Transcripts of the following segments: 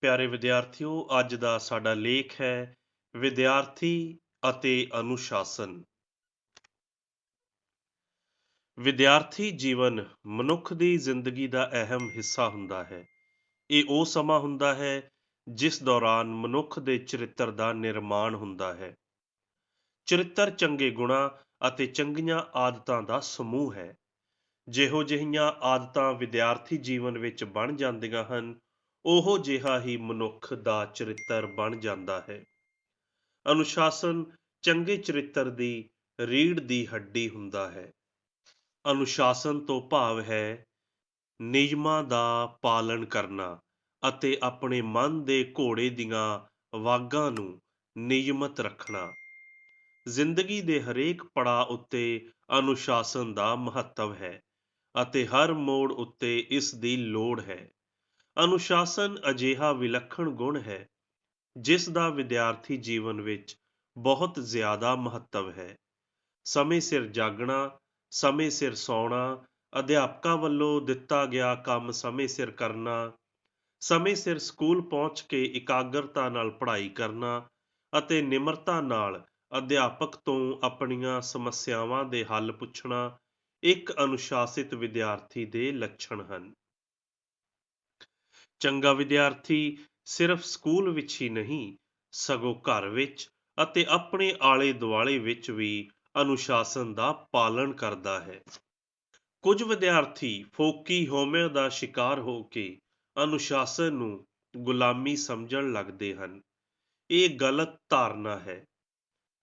ਪਿਆਰੇ ਵਿਦਿਆਰਥੀਓ, ਅੱਜ ਦਾ ਸਾਡਾ ਲੇਖ ਹੈ, ਵਿਦਿਆਰਥੀ ਅਤੇ ਅਨੁਸ਼ਾਸਨ। ਵਿਦਿਆਰਥੀ ਜੀਵਨ ਮਨੁੱਖ ਦੀ ਜ਼ਿੰਦਗੀ ਦਾ ਅਹਿਮ ਹਿੱਸਾ ਹੁੰਦਾ ਹੈ। ਇਹ ਉਹ ਸਮਾਂ ਹੁੰਦਾ ਹੈ, ਜਿਸ ਦੌਰਾਨ ਮਨੁੱਖ ਦੇ ਚਰਿੱਤਰ ਦਾ ਨਿਰਮਾਣ ਹੁੰਦਾ ਹੈ। ਚਰਿੱਤਰ ਚੰਗੇ ਗੁਣਾਂ ਅਤੇ ਚੰਗੀਆਂ ਆਦਤਾਂ ਦਾ ਸਮੂਹ ਹੈ। ਜਿਹੋ ਜਿਹੀਆਂ ਆਦਤਾਂ ਵਿਦਿਆਰਥੀ ਜੀਵਨ ਵਿੱਚ ਬਣ ਜਾਂਦੀਆਂ ਹਨ, ਉਹੋ ਜਿਹਾ ਹੀ ਮਨੁੱਖ ਦਾ ਚਰਿੱਤਰ ਬਣ ਜਾਂਦਾ ਹੈ। ਅਨੁਸ਼ਾਸਨ ਚੰਗੇ ਚਰਿੱਤਰ ਦੀ ਰੀੜ ਦੀ ਹੱਡੀ ਹੁੰਦਾ ਹੈ। ਅਨੁਸ਼ਾਸਨ ਤੋਂ ਭਾਵ ਹੈ ਨਿਯਮਾਂ ਦਾ ਪਾਲਣ ਕਰਨਾ ਅਤੇ ਆਪਣੇ ਮਨ ਦੇ ਘੋੜੇ ਦੀਆਂ ਵਾਗਾਂ ਨੂੰ ਨਿਯਮਤ ਰੱਖਣਾ। ਜ਼ਿੰਦਗੀ ਦੇ ਹਰੇਕ ਪੜਾਅ ਉੱਤੇ ਅਨੁਸ਼ਾਸਨ ਦਾ ਮਹੱਤਵ ਹੈ। ਅਤੇ ਹਰ ਮੋੜ ਉੱਤੇ ਇਸ ਦੀ ਲੋੜ ਹੈ। ਅਨੁਸ਼ਾਸਨ ਅਜਿਹਾ ਵਿਲੱਖਣ ਗੁਣ ਹੈ, ਜਿਸ ਦਾ ਵਿਦਿਆਰਥੀ ਜੀਵਨ ਵਿੱਚ ਬਹੁਤ ਜ਼ਿਆਦਾ ਮਹੱਤਵ ਹੈ। ਸਮੇਂ ਸਿਰ ਜਾਗਣਾ, ਸਮੇਂ ਸਿਰ ਸੌਣਾ, ਅਧਿਆਪਕਾਂ ਵੱਲੋਂ ਦਿੱਤਾ ਗਿਆ ਕੰਮ ਸਮੇਂ ਸਿਰ ਕਰਨਾ, ਸਮੇਂ ਸਿਰ ਸਕੂਲ ਪਹੁੰਚ ਕੇ ਇਕਾਗਰਤਾ ਨਾਲ ਪੜ੍ਹਾਈ ਕਰਨਾ ਅਤੇ ਨਿਮਰਤਾ ਨਾਲ ਅਧਿਆਪਕ ਤੋਂ ਆਪਣੀਆਂ ਸਮੱਸਿਆਵਾਂ ਦੇ ਹੱਲ ਪੁੱਛਣਾ ਇੱਕ ਅਨੁਸ਼ਾਸਿਤ ਵਿਦਿਆਰਥੀ ਦੇ ਲੱਛਣ ਹਨ। ਚੰਗਾ ਵਿਦਿਆਰਥੀ ਸਿਰਫ ਸਕੂਲ ਵਿੱਚ ਹੀ ਨਹੀਂ, ਸਗੋਂ ਘਰ ਵਿੱਚ ਅਤੇ ਆਪਣੇ ਆਲੇ ਦੁਆਲੇ ਵਿੱਚ ਵੀ ਅਨੁਸ਼ਾਸਨ ਦਾ ਪਾਲਣ ਕਰਦਾ ਹੈ। ਕੁਝ ਵਿਦਿਆਰਥੀ ਫੋਕੀ ਹੋਮੇ ਦਾ ਸ਼ਿਕਾਰ ਹੋ ਕੇ ਅਨੁਸ਼ਾਸਨ ਨੂੰ ਗੁਲਾਮੀ ਸਮਝਣ ਲੱਗਦੇ ਹਨ। ਇਹ ਗਲਤ ਧਾਰਨਾ ਹੈ।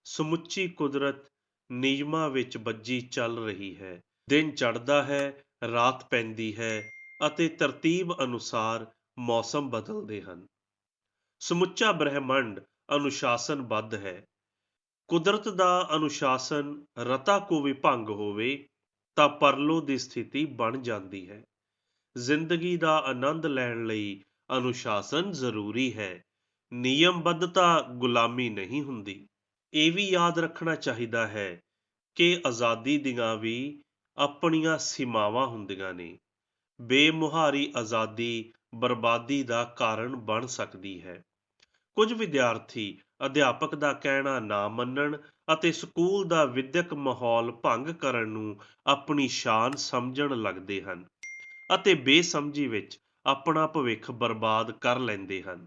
ਸਮੁੱਚੀ ਕੁਦਰਤ ਨਿਯਮਾਂ ਵਿੱਚ ਬੱਜੀ ਚੱਲ ਰਹੀ ਹੈ। ਦਿਨ ਚੜ੍ਹਦਾ ਹੈ, ਰਾਤ ਪੈਂਦੀ ਹੈ ਅਤੇ ਤਰਤੀਬ ਅਨੁਸਾਰ ਮੌਸਮ ਬਦਲਦੇ ਹਨ। ਸਮੁੱਚਾ ਬ੍ਰਹਿਮੰਡ ਅਨੁਸ਼ਾਸਨਬੱਧ ਹੈ। ਕੁਦਰਤ ਦਾ ਅਨੁਸ਼ਾਸਨ ਰਤਾ ਕੋ ਵੀ ਭੰਗ ਹੋਵੇ ਤਾਂ ਪਰਲੋ ਦੀ ਸਥਿਤੀ ਬਣ ਜਾਂਦੀ ਹੈ। ਜ਼ਿੰਦਗੀ ਦਾ ਆਨੰਦ ਲੈਣ ਲਈ ਅਨੁਸ਼ਾਸਨ ਜ਼ਰੂਰੀ ਹੈ। ਨਿਯਮਬੱਧਤਾ ਗੁਲਾਮੀ ਨਹੀਂ ਹੁੰਦੀ। ਇਹ ਵੀ ਯਾਦ ਰੱਖਣਾ ਚਾਹੀਦਾ ਹੈ ਕਿ ਆਜ਼ਾਦੀ ਦੀਆਂ ਵੀ ਆਪਣੀਆਂ ਸੀਮਾਵਾਂ ਹੁੰਦੀਆਂ ਨੇ। ਬੇਮੁਹਾਰੀ ਆਜ਼ਾਦੀ ਬਰਬਾਦੀ ਦਾ ਕਾਰਨ ਬਣ ਸਕਦੀ ਹੈ। ਕੁਝ ਵਿਦਿਆਰਥੀ ਅਧਿਆਪਕ ਦਾ ਕਹਿਣਾ ਨਾ ਮੰਨਣ ਅਤੇ ਸਕੂਲ ਦਾ ਵਿਦਿਅਕ ਮਾਹੌਲ ਭੰਗ ਕਰਨ ਨੂੰ ਆਪਣੀ ਸ਼ਾਨ ਸਮਝਣ ਲੱਗਦੇ ਹਨ ਅਤੇ ਬੇਸਮਝੀ ਵਿੱਚ ਆਪਣਾ ਭਵਿੱਖ ਬਰਬਾਦ ਕਰ ਲੈਂਦੇ ਹਨ।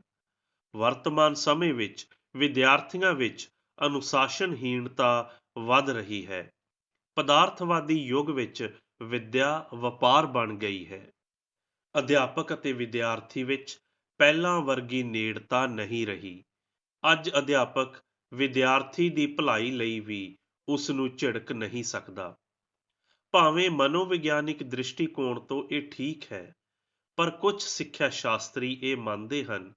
ਵਰਤਮਾਨ ਸਮੇਂ ਵਿੱਚ ਵਿਦਿਆਰਥੀਆਂ ਵਿੱਚ ਅਨੁਸ਼ਾਸਨਹੀਣਤਾ ਵੱਧ ਰਹੀ ਹੈ। ਪਦਾਰਥਵਾਦੀ ਯੁੱਗ ਵਿੱਚ ਵਿੱਦਿਆ ਵਪਾਰ ਬਣ ਗਈ ਹੈ। ਅਧਿਆਪਕ ਅਤੇ ਵਿਦਿਆਰਥੀ ਵਿੱਚ ਪਹਿਲਾਂ ਵਰਗੀ ਨੇੜਤਾ ਨਹੀਂ ਰਹੀ। ਅੱਜ ਅਧਿਆਪਕ ਵਿਦਿਆਰਥੀ ਦੀ ਭਲਾਈ ਲਈ ਵੀ ਉਸ ਨੂੰ ਝਿੜਕ ਨਹੀਂ ਸਕਦਾ। ਭਾਵੇਂ ਮਨੋਵਿਗਿਆਨਿਕ ਦ੍ਰਿਸ਼ਟੀਕੋਣ ਤੋਂ ਇਹ ਠੀਕ ਹੈ, ਪਰ ਕੁਝ ਸਿੱਖਿਆ ਸ਼ਾਸਤਰੀ ਇਹ ਮੰਨਦੇ ਹਨ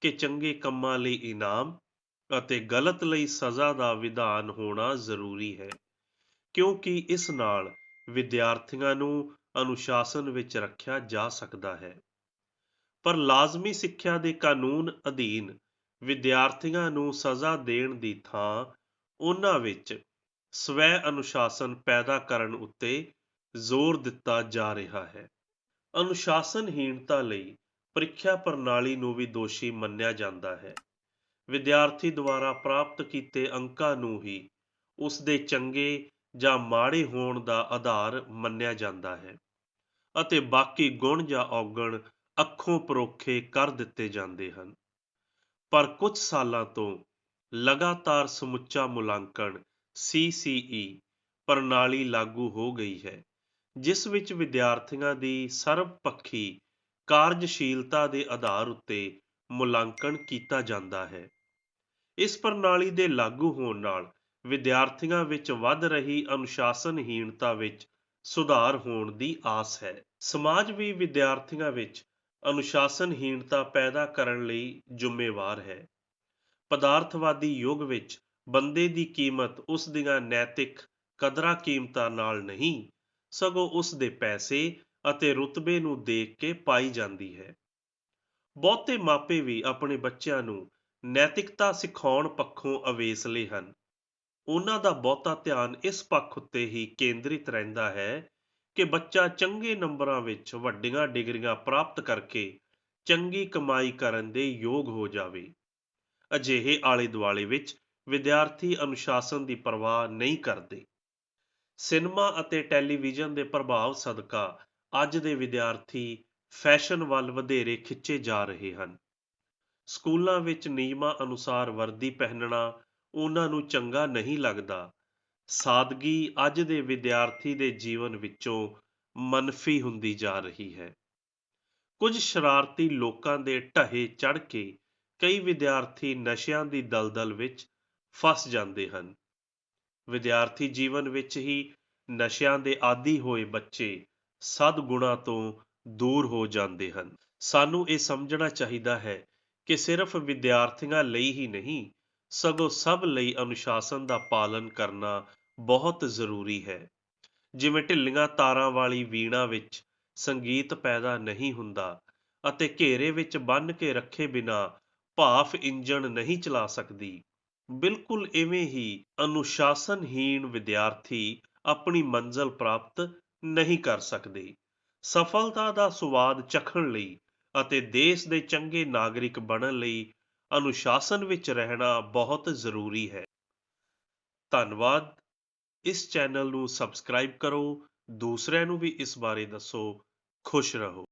ਕਿ ਚੰਗੇ ਕੰਮਾਂ ਲਈ ਇਨਾਮ ਅਤੇ ਗਲਤ ਲਈ ਸਜ਼ਾ ਦਾ ਵਿਧਾਨ ਹੋਣਾ ਜ਼ਰੂਰੀ ਹੈ। ਕਿਉਂਕਿ ਇਸ ਨਾਲ ਵਿਦਿਆਰਥੀਆਂ ਨੂੰ ਅਨੁਸ਼ਾਸਨ ਵਿੱਚ ਰੱਖਿਆ ਜਾ ਸਕਦਾ ਹੈ। ਪਰ ਲਾਜ਼ਮੀ ਸਿੱਖਿਆ ਦੇ ਕਾਨੂੰਨ ਅਧੀਨ ਵਿਦਿਆਰਥੀਆਂ ਨੂੰ ਸਜ਼ਾ ਦੇਣ ਦੀ ਥਾਂ ਉਹਨਾਂ ਵਿੱਚ ਸਵੈ ਅਨੁਸ਼ਾਸਨ ਪੈਦਾ ਕਰਨ ਉੱਤੇ ਜ਼ੋਰ ਦਿੱਤਾ ਜਾ ਰਿਹਾ ਹੈ। ਅਨੁਸ਼ਾਸਨਹੀਣਤਾ ਲਈ ਪ੍ਰੀਖਿਆ ਪ੍ਰਣਾਲੀ ਨੂੰ ਵੀ ਦੋਸ਼ੀ ਮੰਨਿਆ ਜਾਂਦਾ ਹੈ। ਵਿਦਿਆਰਥੀ ਦੁਆਰਾ ਪ੍ਰਾਪਤ ਕੀਤੇ ਅੰਕਾਂ ਨੂੰ ਹੀ ਉਸ ਦੇ ਚੰਗੇ ਜਾਂ ਮਾੜੇ ਹੋਣ ਦਾ ਆਧਾਰ ਮੰਨਿਆ ਜਾਂਦਾ ਹੈ ਅਤੇ ਬਾਕੀ ਗੁਣ ਜਾਂ ਔਗਣ ਅੱਖੋਂ ਪਰੋਖੇ ਕਰ ਦਿੱਤੇ ਜਾਂਦੇ ਹਨ। ਪਰ ਕੁਝ ਸਾਲਾਂ ਤੋਂ ਲਗਾਤਾਰ ਸਮੁੱਚਾ ਮੁਲਾਂਕਣ CCE ਪ੍ਰਣਾਲੀ ਲਾਗੂ ਹੋ ਗਈ ਹੈ, ਜਿਸ ਵਿੱਚ ਵਿਦਿਆਰਥੀਆਂ ਦੀ ਸਰਬਪੱਖੀ ਕਾਰਜਸ਼ੀਲਤਾ ਦੇ ਆਧਾਰ ਉੱਤੇ ਮੁਲਾਂਕਣ ਕੀਤਾ ਜਾਂਦਾ ਹੈ। ਇਸ ਪ੍ਰਣਾਲੀ ਦੇ ਲਾਗੂ ਹੋਣ ਨਾਲ ਵਿਦਿਆਰਥੀਆਂ ਵਿੱਚ ਵੱਧ ਰਹੀ ਅਨੁਸ਼ਾਸਨਹੀਣਤਾ ਵਿੱਚ ਸੁਧਾਰ ਹੋਣ ਦੀ ਆਸ ਹੈ। ਸਮਾਜ ਵੀ ਵਿਦਿਆਰਥੀਆਂ ਵਿੱਚ ਅਨੁਸ਼ਾਸਨਹੀਣਤਾ ਪੈਦਾ ਕਰਨ ਲਈ ਜ਼ਿੰਮੇਵਾਰ ਹੈ। ਪਦਾਰਥਵਾਦੀ ਯੁੱਗ ਵਿੱਚ ਬੰਦੇ ਦੀ ਕੀਮਤ ਉਸ ਦੀਆਂ ਨੈਤਿਕ ਕਦਰਾਂ ਕੀਮਤਾਂ ਨਾਲ ਨਹੀਂ, ਸਗੋਂ ਉਸ ਦੇ ਪੈਸੇ ਅਤੇ ਰੁਤਬੇ ਨੂੰ ਦੇਖ ਕੇ ਪਾਈ ਜਾਂਦੀ ਹੈ। ਬਹੁਤੇ ਮਾਪੇ ਵੀ ਆਪਣੇ ਬੱਚਿਆਂ ਨੂੰ ਨੈਤਿਕਤਾ ਸਿਖਾਉਣ ਪੱਖੋਂ ਅਵੇਸਲੇ ਹਨ। ਉਹਨਾਂ ਦਾ ਬਹੁਤਾ ਧਿਆਨ ਇਸ ਪੱਖ ਉੱਤੇ ਹੀ ਕੇਂਦਰਿਤ ਰਹਿੰਦਾ ਹੈ ਕਿ ਬੱਚਾ ਚੰਗੇ ਨੰਬਰਾਂ ਵਿੱਚ ਵੱਡੀਆਂ ਡਿਗਰੀਆਂ ਪ੍ਰਾਪਤ ਕਰਕੇ ਚੰਗੀ ਕਮਾਈ ਕਰਨ ਦੇ ਯੋਗ ਹੋ ਜਾਵੇ। ਅਜਿਹੇ ਆਲੇ ਦੁਆਲੇ ਵਿੱਚ ਵਿਦਿਆਰਥੀ ਅਨੁਸ਼ਾਸਨ ਦੀ ਪਰਵਾਹ ਨਹੀਂ ਕਰਦੇ। ਸਿਨੇਮਾ ਅਤੇ ਟੈਲੀਵਿਜ਼ਨ ਦੇ ਪ੍ਰਭਾਵ ਸਦਕਾ ਅੱਜ ਦੇ ਵਿਦਿਆਰਥੀ ਫੈਸ਼ਨ ਵੱਲ ਵਧੇਰੇ ਖਿੱਚੇ ਜਾ ਰਹੇ ਹਨ। ਸਕੂਲਾਂ ਵਿੱਚ ਨਿਯਮਾਂ ਅਨੁਸਾਰ ਵਰਦੀ ਪਹਿਨਣਾ ਉਹਨਾਂ ਨੂੰ ਚੰਗਾ ਨਹੀਂ ਲੱਗਦਾ। ਸਾਦਗੀ ਅੱਜ ਦੇ ਵਿਦਿਆਰਥੀ ਦੇ ਜੀਵਨ ਵਿੱਚੋਂ ਮਨਫੀ ਹੁੰਦੀ ਜਾ ਰਹੀ ਹੈ। ਕੁਝ ਸ਼ਰਾਰਤੀ ਲੋਕਾਂ ਦੇ ਢਹੇ ਚੜ ਕੇ ਕਈ ਵਿਦਿਆਰਥੀ ਨਸ਼ਿਆਂ ਦੀ ਦਲਦਲ ਵਿੱਚ ਫਸ ਜਾਂਦੇ ਹਨ। ਵਿਦਿਆਰਥੀ ਜੀਵਨ ਵਿੱਚ ਹੀ ਨਸ਼ਿਆਂ ਦੇ ਆਦੀ ਹੋਏ ਬੱਚੇ ਸਦਗੁਣਾਂ ਤੋਂ ਦੂਰ ਹੋ ਜਾਂਦੇ ਹਨ। ਸਾਨੂੰ ਇਹ ਸਮਝਣਾ ਚਾਹੀਦਾ ਹੈ ਕਿ ਸਿਰਫ ਵਿਦਿਆਰਥੀਆਂ ਲਈ ਹੀ ਨਹੀਂ ਸਗੋਂ ਸਭ ਲਈ ਅਨੁਸ਼ਾਸਨ ਦਾ ਪਾਲਨ ਕਰਨਾ ਬਹੁਤ ਜ਼ਰੂਰੀ ਹੈ। ਜਿਵੇਂ ਢਿੱਲੀਆਂ ਤਾਰਾਂ ਵਾਲੀ ਵੀਣਾ ਵਿੱਚ ਸੰਗੀਤ ਪੈਦਾ ਨਹੀਂ ਹੁੰਦਾ ਅਤੇ ਘੇਰੇ ਵਿੱਚ ਬੰਨ ਕੇ ਰੱਖੇ ਬਿਨਾ ਭਾਫ ਇੰਜਣ ਨਹੀਂ ਚਲਾ ਸਕਦੀ। ਬਿਲਕੁਲ ਇਵੇਂ ਹੀ ਅਨੁਸ਼ਾਸਨਹੀਣ ਵਿਦਿਆਰਥੀ ਆਪਣੀ ਮੰਜ਼ਲ ਪ੍ਰਾਪਤ ਨਹੀਂ ਕਰ ਸਕਦੇ। ਸਫਲਤਾ ਦਾ ਸਵਾਦ ਚਖਣ ਲਈ ਅਤੇ ਦੇਸ਼ ਦੇ ਚੰਗੇ ਨਾਗਰਿਕ ਬਣਨ ਲਈ ਅਨੁਸ਼ਾਸਨ ਵਿੱਚ ਰਹਿਣਾ ਬਹੁਤ ਜ਼ਰੂਰੀ ਹੈ। ਧੰਨਵਾਦ। ਇਸ ਚੈਨਲ ਨੂੰ ਸਬਸਕ੍ਰਾਈਬ ਕਰੋ। ਦੂਸਰਿਆਂ ਨੂੰ ਵੀ ਇਸ ਬਾਰੇ ਦੱਸੋ। ਖੁਸ਼ ਰਹੋ।